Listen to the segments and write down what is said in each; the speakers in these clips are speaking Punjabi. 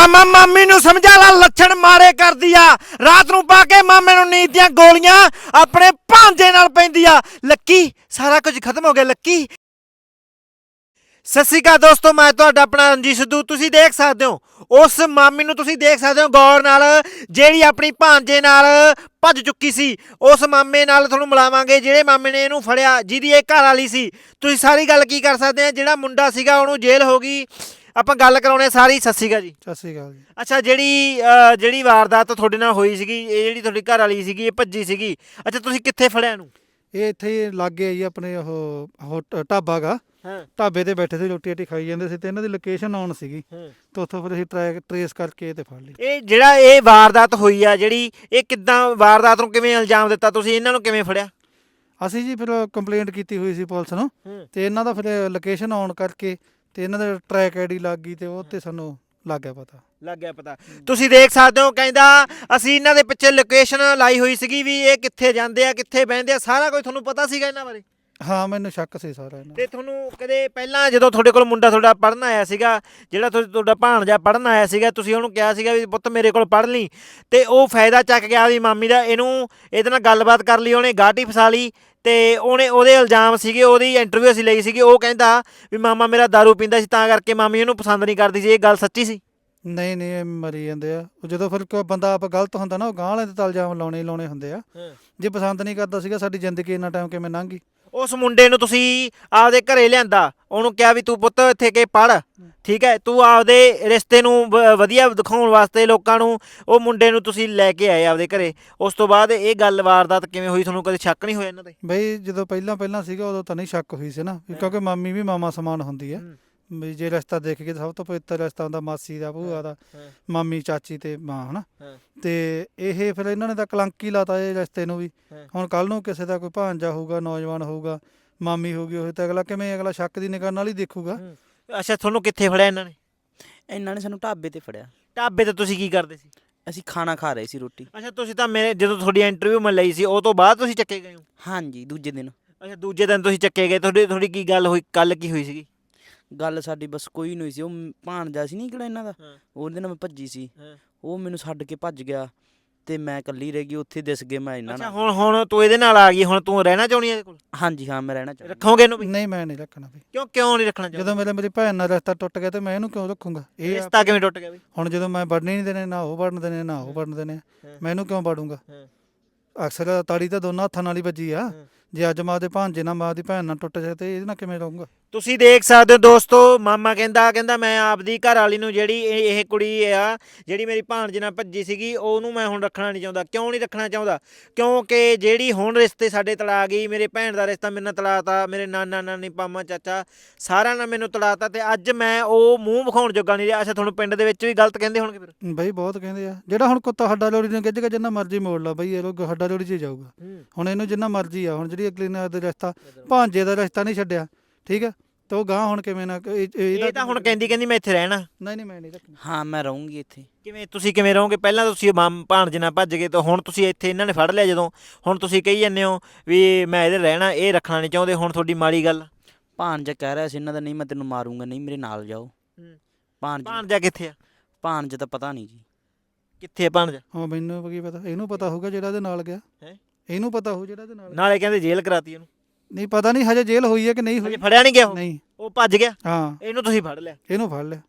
ਮਾਮਾ ਮਾਮੀ ਨੂੰ ਸਮਝਾ ਲਾ, ਲੱਛਣ ਮਾਰੇ ਕਰਦੀ ਆ। ਰਾਤ ਨੂੰ ਪਾ ਕੇ ਮਾਮੇ ਨੂੰ ਨੀਂਦ ਦੀਆਂ ਗੋਲੀਆਂ ਆਪਣੇ ਭਾਂਜੇ ਨਾਲ ਪੈਂਦੀ ਆ ਲੱਕੀ, ਸਾਰਾ ਕੁਝ ਖਤਮ ਹੋ ਗਿਆ, ਲੱਕੀ। ਸਤਿ ਸ਼੍ਰੀ ਅਕਾਲ ਦੋਸਤੋ, ਮੈਂ ਤੁਹਾਡਾ ਆਪਣਾ ਰਣਜੀਤ ਸਿੱਧੂ। ਤੁਸੀਂ ਦੇਖ ਸਕਦੇ ਹੋ, ਉਸ ਮਾਮੀ ਨੂੰ ਤੁਸੀਂ ਦੇਖ ਸਕਦੇ ਹੋ, ਗੌਰ ਨਾਲ ਜਿਹੜੀ ਆਪਣੀ ਭਾਂਜੇ ਨਾਲ ਭੱਜ ਚੁੱਕੀ ਸੀ। ਉਸ ਮਾਮੇ ਨਾਲ ਤੁਹਾਨੂੰ ਮਿਲਾਵਾਂਗੇ, ਜਿਹੜੇ ਮਾਮੇ ਨੇ ਇਹਨੂੰ ਫੜਿਆ, ਜਿਹਦੀ ਇਹ ਘਰ ਵਾਲੀ ਸੀ। ਤੁਸੀਂ ਸਾਰੀ ਗੱਲ ਕੀ ਕਰ ਸਕਦੇ ਆ, ਜਿਹੜਾ ਮੁੰਡਾ ਸੀਗਾ, ਉਹਨੂੰ ਜੇਲ੍ਹ ਹੋ ਗਈ। ਆਪਾਂ ਗੱਲ ਕਰਾਉਣੇ ਸਾਰੀ ਸਤਿ ਸ਼੍ਰੀ ਅਕਾਲ ਜੀ। ਸਤਿ ਸ਼੍ਰੀ ਅਕਾਲ ਜੀ। ਅੱਛਾ ਜਿਹੜੀ ਅਹ, ਜਿਹੜੀ ਵਾਰਦਾਤ ਤੁਹਾਡੇ ਨਾਲ ਹੋਈ ਸੀਗੀ ਇਹ ਜਿਹੜੀ ਤੁਹਾਡੀ ਘਰ ਵਾਲੀ ਸੀਗੀ ਇਹ ਭੱਜੀ ਸੀਗੀ। ਅੱਛਾ ਤੁਸੀਂ ਕਿੱਥੇ ਫੜਿਆ ਇਹਨੂੰ? ਇਹ ਇੱਥੇ ਹੀ ਲਾਗੇ ਜੀ ਆਪਣੇ ਉਹ ਹੋਟ- ਢਾਬਾ ਗਾ। ਹਾਂ। ਢਾਬੇ ਤੇ ਬੈਠੇ ਸੀ ਰੋਟੀ ਰੋਟੀ ਖਾਈ ਜਾਂਦੇ ਸੀ ਤੇ ਇਹਨਾਂ ਦੀ ਲੋਕੇਸ਼ਨ ਆਨ ਸੀਗੀ। ਤੇ ਉੱਥੋਂ ਫਿਰ ਅਸੀਂ ਟਰੈਕ ਟਰੇਸ ਕਰਕੇ ਤੇ ਫੜ ਲਈ। ਇਹ ਜਿਹੜਾ ਇਹ ਵਾਰਦਾਤ ਹੋਈ ਆ ਜਿਹੜੀ ਇਹ ਕਿੱਦਾਂ ਵਾਰਦਾਤ ਨੂੰ ਕਿਵੇਂ ਇਲਜ਼ਾਮ ਦਿੱਤਾ ਤੁਸੀਂ? ਇਹਨਾਂ ਨੂੰ ਕਿਵੇਂ ਫੜਿਆ? ਅਸੀਂ ਜੀ ਫਿਰ ਕੰਪਲੇਂਟ ਕੀਤੀ ਹੋਈ ਸੀ ਪੁਲਿਸ ਨੂੰ। ਤੇ ਇਹਨਾਂ ਦਾ ਫਿਰ ਲੋਕੇਸ਼ਨ ਆਨ ਕਰਕੇ ਤੇ ਇਹਨਾਂ ਦਾ ਟਰੈਕ ਆਈਡੀ ਲੱਗ ਗਈ ਤੇ ਉਹ ਤੇ ਸਾਨੂੰ ਲੱਗ ਗਿਆ ਪਤਾ। ਲੱਗ ਗਿਆ ਪਤਾ। ਤੁਸੀਂ ਦੇਖ ਸਕਦੇ ਹੋ ਕਹਿੰਦਾ ਅਸੀਂ ਇਹਨਾਂ ਦੇ ਪਿੱਛੇ ਲੋਕੇਸ਼ਨ ਲਾਈ ਹੋਈ ਸੀਗੀ ਵੀ ਇਹ ਕਿੱਥੇ ਜਾਂਦੇ ਆ ਕਿੱਥੇ ਬਹਿੰਦੇ ਆ ਸਾਰਾ ਕੁਝ ਤੁਹਾਨੂੰ ਪਤਾ ਸੀਗਾ ਇਹਨਾਂ ਬਾਰੇ? ਹਾਂ ਮੈਨੂੰ ਸ਼ੱਕ ਸੀ ਸਾਰਾ ਇਹਨਾਂ ਤੇ ਤੁਹਾਨੂੰ ਕਦੇ ਪਹਿਲਾਂ ਜਦੋਂ ਤੁਹਾਡੇ ਕੋਲ ਮੁੰਡਾ ਤੁਹਾਡਾ ਪੜਨ ਆਇਆ ਸੀਗਾ ਜਿਹੜਾ ਤੁਹਾ- ਤੁਹਾਡਾ ਭਾਣਜਾ ਪੜਨ ਆਇਆ ਸੀਗਾ ਤੁਸੀਂ ਉਹਨੂੰ ਕਿਹਾ ਸੀਗਾ ਵੀ ਪੁੱਤ ਮੇਰੇ ਕੋਲ ਪੜ ਲਈ। ਤੇ ਉਹ ਫਾਇਦਾ ਚੱਕ ਗਿਆ ਵੀ ਮਾਮੀ ਦਾ ਇਹਨੂੰ ਇਹਦੇ ਨਾਲ ਗੱਲਬਾਤ ਕਰ ਲਈ ਉਹਨੇ ਗਾਟੀ ਫਸਾ ਲਈ ਤੇ ਉਹਨੇ ਉਹਦੇ ਇਲਜ਼ਾਮ ਸੀਗੇ ਉਹਦੀ ਇੰਟਰਵਿਊ ਅਸੀਂ ਲਈ ਸੀਗੀ ਉਹ ਕਹਿੰਦਾ ਵੀ ਮਾਮਾ ਮੇਰਾ दारू ਪੀਂਦਾ ਸੀ ਤਾਂ ਕਰਕੇ ਮਾਮੀ ਉਹਨੂੰ ਪਸੰਦ ਨਹੀਂ ਕਰਦੀ ਸੀ ਇਹ ਗੱਲ ਸੱਚੀ ਸੀ? ਨਹੀਂ ਨਹੀਂ ਇਹ ਮਰੀ ਜਾਂਦੇ ਆ। ਉਹ ਜਦੋਂ ਫਿਰ ਕੋਈ ਬੰਦਾ ਆਪ ਗਲਤ ਹੁੰਦਾ ਨਾ ਉਹ ਗਾਂਹ ਵਾਲੇ ਤੇ ਤਾਂ ਇਲਜ਼ਾਮ ਲਾਉਣੇ ਹੀ ਲਾਉਣੇ ਹੁੰਦੇ ਆ। ਜੇ ਪਸੰਦ ਨਹੀਂ ਕਰਦਾ ਸੀਗਾ ਸਾਡੀ ਜ਼ਿੰਦਗੀ ਇੰਨਾ ਟਾਈਮ ਕਿਵੇਂ ਲੰਘ ਗਈ? ਉਸ ਮੁੰਡੇ ਨੂੰ ਤੁਸੀਂ ਆਪਦੇ ਘਰੇ ਲਿਆਂਦਾ ਉਹਨੂੰ ਕਿਹਾ ਵੀ ਤੂੰ ਪੁੱਤ ਇੱਥੇ ਕੇ ਪੜ ਠੀਕ ਹੈ ਤੂੰ ਆਪਦੇ ਰਿਸ਼ਤੇ ਨੂੰ ਵਧੀਆ ਦਿਖਾਉਣ ਵਾਸਤੇ ਲੋਕਾਂ ਨੂੰ ਉਹ ਮੁੰਡੇ ਨੂੰ ਤੁਸੀਂ ਲੈ ਕੇ ਆਏ ਆਪਦੇ ਘਰੇ। ਉਸ ਤੋਂ ਬਾਅਦ ਇਹ ਗੱਲ ਵਾਰਦਾਤ ਕਿਵੇਂ ਹੋਈ ਤੁਹਾਨੂੰ ਕਦੇ ਸ਼ੱਕ ਨਹੀਂ ਹੋਇਆ ਇਹਨਾਂ ਤੇ ਬਈ ਜਦੋਂ ਪਹਿਲਾਂ ਪਹਿਲਾਂ ਸੀਗਾ ਉਦੋਂ ਤਾਂ ਨਹੀਂ ਸ਼ੱਕ ਹੋਈ ਸੀ ਨਾ। ਕਿਉਂਕਿ ਮਾਮੀ ਵੀ ਮਾਮਾ ਸਮਾਨ ਹੁੰਦੀ ਹੂੰ। ਵੀ ਜੇ ਰਸਤਾ ਦੇਖ ਕੇ ਤਾਂ ਸਭ ਤੋਂ ਪਵਿੱਤਰ ਰਸਤਾ ਹੁੰਦਾ ਮਾਸੀ ਦਾ ਭੂਆ ਦਾ ਹਾਂ। ਮਾਮੀ ਚਾਚੀ ਤੇ ਮਾਂ ਹਨਾ? ਹਾਂ। ਤੇ ਇਹ ਫਿਰ ਇਹਨਾਂ ਨੇ ਤਾਂ ਕਲੰਕੀ ਲਾਤਾ ਇਹ ਰਸਤੇ ਨੂੰ ਵੀ। ਹਾਂ। ਹੁਣ ਕੱਲ ਨੂੰ ਕਿਸੇ ਦਾ ਕੋਈ ਭਾਂਜਾ ਹੋਊਗਾ ਨੌਜਵਾਨ ਹੋਊਗਾ ਮਾਮੀ ਹੋਊਗੀ ਉਹ ਤਾਂ ਅਗਲਾ ਕਿਵੇਂ ਅਗਲਾ ਸ਼ੱਕ ਦੀ ਨਿਗਾਹ ਨਾਲ ਹੀ ਦੇਖੂਗਾ। ਅੱਛਾ ਤੁਹਾਨੂੰ ਕਿੱਥੇ ਫੜਿਆ ਇਹਨਾਂ ਨੇ? ਇਹਨਾਂ ਨੇ ਸਾਨੂੰ ਢਾਬੇ ਤੇ ਫੜਿਆ। ਢਾਬੇ ਤੇ ਤੁਸੀਂ ਕੀ ਕਰਦੇ ਸੀ? ਅਸੀਂ ਖਾਣਾ ਖਾ ਰਹੇ ਸੀ ਰੋਟੀ। ਅੱਛਾ ਤੁਸੀਂ ਤਾਂ ਮੇਰੇ ਜਦੋਂ ਤੁਹਾਡੀ ਇੰਟਰਵਿਊ ਮੈਂ ਲਈ ਸੀ ਉਹ ਤੋਂ ਬਾਅਦ ਤੁਸੀਂ ਚੱਕੇ ਗਏ ਹੋ? ਹਾਂਜੀ ਦੂਜੇ ਦਿਨ। ਅੱਛਾ ਦੂਜੇ ਦਿਨ ਤੁਸੀਂ ਚੱਕੇ ਗਏ ਤੁਹਾਡੀ ਤੁਹਾਡੀ ਕੀ ਗੱਲ ਹੋਈ ਕੱਲ ਕੀ ਹੋਈ ਸੀਗੀ? ਗੱਲ ਸਾਡੀ ਬਸ ਕੋਈ ਨਹੀਂ ਸੀ ਉਹ ਭਾਣਜਾ ਸੀ ਨਹੀਂ ਕਿਹੜਾ ਇਹਨਾਂ ਦਾ ਹਾਂ। ਉਹਦੇ ਨਾਲ ਮੈਂ ਭੱਜੀ ਸੀ। ਹਾਂ। ਉਹ ਮੈਨੂੰ ਛੱਡ ਕੇ ਭੱਜ ਗਿਆ ਤੇ ਮੈਂ ਇਕੱਲੀ ਰਹਿ ਗਈ ਉੱਥੇ ਦਿਸ ਗਏ ਮੈਂ ਇਹਨਾਂ ਅੱਛਾ ਨਾਲ। ਹੁਣ ਹੁਣ ਤੂੰ ਇਹਦੇ ਨਾਲ ਆ ਗਈ ਹੁਣ ਤੂੰ ਰਹਿਣਾ ਚਾਹੁੰਦੀ ਹੈ ਇਹਦੇ ਕੋਲ? ਹਾਂਜੀ ਹਾਂ ਮੈਂ ਰਹਿਣਾ ਚਾਹੁੰਦਾ। ਰੱਖੋਗੇ ਇਹਨੂੰ ਵੀ? ਨਹੀਂ ਮੈਂ ਨਹੀਂ ਰੱਖਣਾ ਬਈ ਕਿਉਂ ਕਿਉਂ ਨਹੀਂ ਰੱਖਣਾ ਚਾਹੁੰਦਾ ਜਦੋਂ ਮੇਰੇ ਮੇਰੀ ਭੈਣ ਨਾਲ ਰਸਤਾ ਟੁੱਟ ਗਿਆ ਤੇ ਮੈਂ ਇਹਨੂੰ ਕਿਉਂ ਰੱਖੂੰਗਾ? ਇਹ ਰਿਸ਼ਤਾ ਕਿਵੇਂ ਟੁੱਟ ਗਿਆ ਬਈ ਹੁਣ ਜਦੋਂ ਮੈਂ ਵੜਨੇ ਨਹੀਂ ਦੇਣੇ ਨਾ ਉਹ ਵੜਨ ਦੇਣੇ ਨਾ ਉਹ ਵੜਨ ਦੇਣੇ ਹਾਂ। ਮੈਂ ਇਹਨੂੰ ਕਿਉਂ ਵੜੂੰਗਾ? ਹਾਂ। ਅਕਸਰ ਤਾੜੀ ਤਾਂ ਦੋਨਾਂ ਹੱਥਾਂ ਨਾਲ ਹੀ ਵੱਜੀ ਆ। ਹਾਂ। ਜੇ ਅੱਜ ਮਾਂ ਦੇ ਭਾਂਜੇ ਨਾਲ ਮਾਂ ਦੀ ਭੈਣ ਨਾਲ ਟੁੱਟ ਜਾਏ ਤੇ ਇਹਦੇ ਨਾਲ ਕਿਵੇਂ ਰਹੂੰਗਾ? ਤੁਸੀਂ ਦੇਖ ਸਕਦੇ ਹੋ ਦੋਸਤੋ ਮਾਮਾ ਕਹਿੰਦਾ ਕਹਿੰਦਾ ਮੈਂ ਆਪਦੀ ਘਰ ਵਾਲੀ ਨੂੰ ਜਿਹੜੀ ਇਹ ਇਹ ਕੁੜੀ ਆ ਜਿਹੜੀ ਮੇਰੀ ਭਾਣਜੇ ਨਾਲ ਭੱਜੀ ਸੀਗੀ ਉਹਨੂੰ ਮੈਂ ਹੁਣ ਰੱਖਣਾ ਨਹੀਂ ਚਾਹੁੰਦਾ। ਕਿਉਂ ਨਹੀਂ ਰੱਖਣਾ ਚਾਹੁੰਦਾ? ਕਿਉਂਕਿ ਜਿਹੜੀ ਹੁਣ ਰਿਸ਼ਤੇ ਸਾਡੇ ਤਲਾ ਗਈ ਮੇਰੇ ਭੈਣ ਦਾ ਰਿਸ਼ਤਾ ਮੇਰੇ ਨਾਲ ਤਲਾਤਾ ਮੇਰੇ ਨਾਨਾ ਨਾਨੀ ਪਾਮਾ ਚਾਚਾ ਸਾਰਿਆਂ ਨਾਲ ਮੈਨੂੰ ਤਲਾਤਾ ਤੇ ਅੱਜ ਮੈਂ ਉਹ ਮੂੰਹ ਵਿਖਾਉਣ ਜੋਗਾ ਨਹੀਂ ਰਿਹਾ। ਅੱਛਾ ਤੁਹਾਨੂੰ ਪਿੰਡ ਦੇ ਵਿੱਚ ਵੀ ਗਲਤ ਕਹਿੰਦੇ ਹੋਣਗੇ ਫਿਰ? ਬਈ ਬਹੁਤ ਕਹਿੰਦੇ ਆ। ਜਿਹੜਾ ਹੁਣ ਕੁੱਤਾ ਹੱਡਾ ਲੋੜੀ ਨੂੰ ਗਿੱਜ ਕੇ ਜਿੰਨਾ ਮਰਜ਼ੀ ਮੋੜ ਲਾ ਬਈ ਇਹ ਲੋਕ ਹੱਡਾ ਲੋੜੀ 'ਚ ਹੀ ਜਾਊਗਾ। ਹੁਣ ਇਹਨੂੰ ਜਿੰਨਾ ਮਰਜ਼ੀ ਆ ਹੁਣ ਜਿਹੜੀ ਅਗਲੀ ਨੇ ਦਾ ਰਸਤਾ ਭਾਂਜੇ ਦਾ ਰਸਤਾ ਨਹੀਂ ਛੱਡਿਆ ਠੀਕ ਆ ਤੇ ਉਹ ਗਾਂ ਹੁਣ ਕਿਵੇਂ ਨਾ ਇਹ- ਇਹ- ਇਹ ਤਾਂ ਹੁਣ ਕਹਿੰਦੀ ਕਹਿੰਦੀ ਮੈਂ ਇੱਥੇ ਰਹਿਣਾ। ਨਹੀਂ ਨਹੀਂ ਮੈਂ ਨਹੀਂ ਰੱਖਣਾ। ਹਾਂ ਮੈਂ ਰਹੂੰਗੀ ਇੱਥੇ। ਕਿਵੇਂ ਤੁਸੀਂ ਕਿਵੇਂ ਰਹੋਗੇ? ਪਹਿਲਾਂ ਤੁਸੀਂ ਭਾਣਜੇ ਨਾਲ ਭੱਜ ਗਏ ਤਾਂ ਹੁਣ ਤੁਸੀਂ ਇੱਥੇ ਇਹਨਾਂ ਨੇ ਫੜ ਲਿਆ ਜਦੋਂ? ਹੁਣ ਤੁਸੀਂ ਕਹੀ ਜਾਂਦੇ ਹੋ ਵੀ ਮੈਂ ਇਹਦੇ ਰਹਿਣਾ ਇਹ ਰੱਖਣਾ ਨਹੀਂ ਚਾਹੁੰਦੇ ਹੁਣ ਤੁਹਾਡੀ ਮਾੜੀ ਗੱਲ। ਭਾਣਜਾ ਕਹਿ ਰਿਹਾ ਸੀ ਇਹਨਾਂ ਦਾ ਨਹੀਂ ਮੈਂ ਤੈਨੂੰ ਮਾਰੂੰਗਾ ਨਹੀਂ ਮੇਰੇ ਨਾਲ ਜਾਓ। ਭਾਣਜ ਭਾਣਜਾ ਕਿੱਥੇ ਆ? ਭਾਣਜਾ ਤਾਂ ਪਤਾ ਨਹੀਂ ਜੀ। ਕਿੱਥੇ ਆ ਭਾਣਜਾ? ਹਾਂ ਮੈਨੂੰ ਕੀ ਪਤਾ ਇਹਨੂੰ ਪਤਾ ਹੋਊਗਾ ਜਿਹੜਾ ਇਹਦੇ ਨਾਲ ਗਿਆ। ਹੈਂ? ਇਹਨੂੰ ਪਤਾ ਹੋਊ ਜਿਹੜਾ ਇਹਦੇ ਨਾਲ ਨਾਲੇ ਕਹਿੰਦੇ ਜੇਲ੍ਹ ਕਰਾਤੀ ਉਹਨੂੰ ਨਹੀਂ ਪਤਾ ਨਹੀਂ ਹਜੇ ਜੇਲ੍ਹ ਹੋਈ ਹੈ ਕਿ ਨਹੀਂ ਹਜੇ ਹੋਈ ਫੜਿਆ ਨਹੀਂ ਗਿਆ ਉਹ? ਨਹੀਂ। ਉਹ ਭੱਜ ਗਿਆ? ਹਾਂ। ਇਹਨੂੰ ਤੁਸੀਂ ਫੜ ਲਿਆ? ਇਹਨੂੰ ਫੜ ਲਿਆ।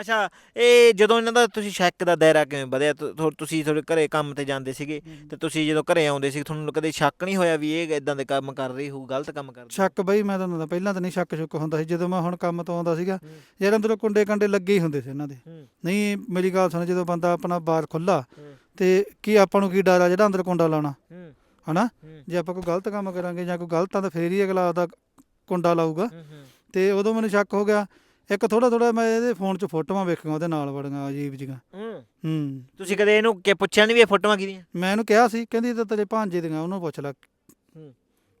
ਅੱਛਾ ਇਹ ਜਦੋਂ ਇਹਨਾਂ ਦਾ ਤੁਸੀਂ ਸ਼ੱਕ ਦਾ ਦਾਇਰਾ ਕਿਵੇਂ ਵਧਿਆ? ਤੁ- ਤੁ- ਤੁਸੀਂ ਤੁਹਾਡੇ ਘਰੇ ਕੰਮ ਤੇ ਜਾਂਦੇ ਸੀਗੇ ਤੇ ਤੁਸੀਂ ਜਦੋਂ ਘਰੇ ਆਉਂਦੇ ਸੀ ਤੁਹਾਨੂੰ ਕਦੇ ਸ਼ੱਕ ਨਹੀਂ ਹੋਇਆ ਵੀ ਇਹ ਇਦਾਂ ਦੇ ਕੰਮ ਕਰ ਰਹੀ ਹੋਊ ਗਲਤ ਕੰਮ ਕਰਦੀ ਸ਼ੱਕ ਬਈ ਮੈਂ ਤੁਹਾਨੂੰ ਦੱਸਦਾ ਪਹਿਲਾਂ ਤਾਂ ਨਹੀਂ ਸ਼ੱਕ ਸ਼ੁੱਕ ਹੁੰਦਾ ਸੀ ਜਦੋਂ ਮੈਂ ਹੁਣ ਕੰਮ ਤੋਂ ਆਉਂਦਾ ਸੀਗਾ ਹੂੰ। ਯਾਰ ਅੰਦਰੋਂ ਕੁੰਡੇ ਕੰਡੇ ਲੱਗੇ ਹੀ ਹੁੰਦੇ ਸੀ ਇਹਨਾਂ ਦੇ। ਹੂੰ। ਨਹੀਂ ਮੇਰੀ ਗੱਲ ਸੁਣ ਜਦੋਂ ਬੰਦਾ ਆਪਣਾ ਬਾਰ ਖੁੱਲਾ ਹੂੰ। ਤੇ ਕੀ ਆਪਾਂ ਨੂੰ ਕੀ ਡਰ ਆ ਜਿਹੜਾ ਅੰਦਰ ਕੁੰਡਾ ਲਾਉਣਾ? ਹੂੰ। ਹਨਾ? ਜੇ ਆਪਾਂ ਕੋਈ ਗਲਤ ਕੰਮ ਕਰਾਂਗੇ ਜਾਂ ਕੋਈ ਗਲਤ ਆ ਤਾਂ ਫੇਰ ਹੀ ਅਗਲਾ ਆਪਦਾ ਕੁੰਡਾ ਲਾਊਗਾ। ਤੇ ਉਦੋਂ ਮੈਨੂੰ ਸ਼ੱਕ ਹੋ ਗਿਆ ਇੱਕ ਥੋੜਾ ਥੋੜਾ ਮੈਂ ਇਹਦੇ ਫੋਨ 'ਚ ਫੋਟੋਆਂ ਵੇਖੀਆਂ ਉਹਦੇ ਨਾਲ ਬੜੀਆਂ ਅਜੀਬ ਜਿਹੀਆਂ। ਹੂੰ। ਤੁਸੀਂ ਕਦੇ ਇਹਨੂੰ ਕਿ ਪੁੱਛਿਆ ਨਹੀਂ ਵੀ ਇਹ ਫੋਟੋਆਂ ਕਿਹਦੀਆਂ? ਮੈਂ ਇਹਨੂੰ ਕਿਹਾ ਸੀ ਕਹਿੰਦੀ ਇਹ ਤਾਂ ਤੇਰੇ ਭਾਂਜੇ ਦੀਆਂ ਉਹਨੂੰ ਪੁੱਛ ਲੈ।